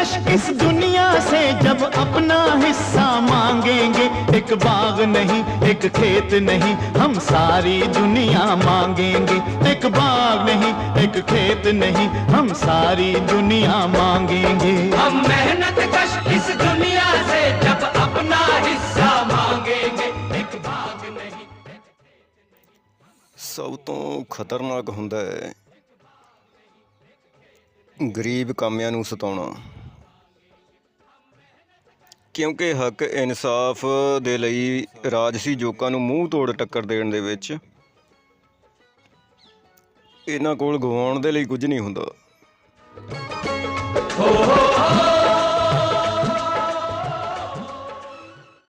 इस दुनिया से जब अपना हिस्सा मांगेंगे एक बाग नहीं एक खेत नहीं हम सारी दुनिया मांगेंगे एक बाग नहीं एक खेत नहीं हम सारी दुनिया मांगेंगे हम मेहनत कश इस दुनिया से जब अपना हिस्सा मांगेंगे एक भाग नहीं ਸਭ ਤੋਂ ਖਤਰਨਾਕ ਹੁੰਦਾ ਹੈ ਗਰੀਬ ਕਾਮਿਆਂ ਨੂੰ ਸਤਾਉਣਾ ਕਿਉਂਕਿ ਹੱਕ ਇਨਸਾਫ ਦੇ ਲਈ ਰਾਜਸੀ ਜੋਕਾਂ ਨੂੰ ਮੂੰਹ ਤੋੜ ਟੱਕਰ ਦੇਣ ਦੇ ਵਿੱਚ। ਇਹਨਾਂ ਕੋਲ ਗਵਾਉਣ ਦੇ ਲਈ ਕੁਝ ਨਹੀਂ ਹੁੰਦਾ।